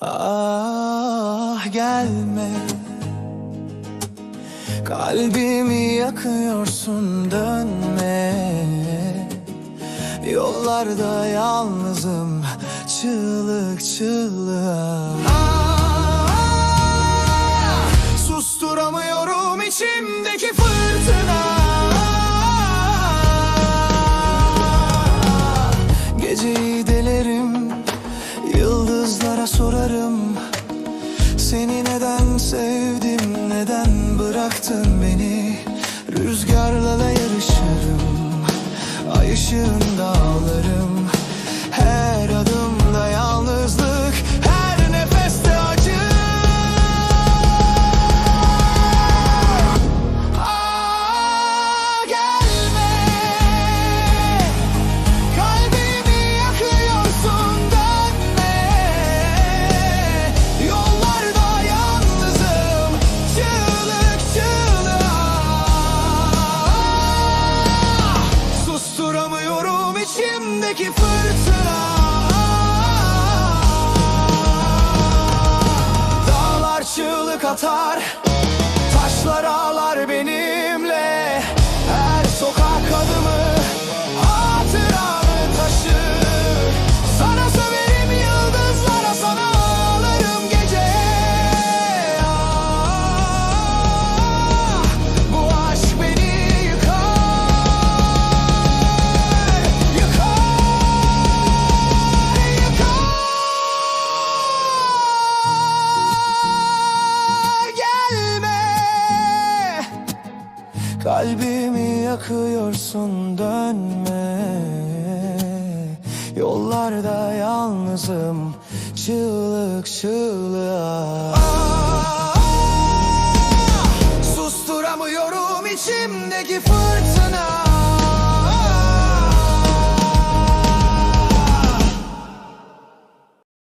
Ah gelme. Kalbimi yakıyorsun dönme. Yollarda yalnızım çığlık çığlığa Ah, Susturamıyorum içimdeki fırtına Yıldızlara sorarım Seni neden sevdim Neden bıraktın beni? Rüzgarla yarışırım Ay ışığında Dağlar çığlık atar Kalbimi yakıyorsun dönme. Yollarda yalnızım çığlık çığlığa. Susturamıyorum içimdeki fırtına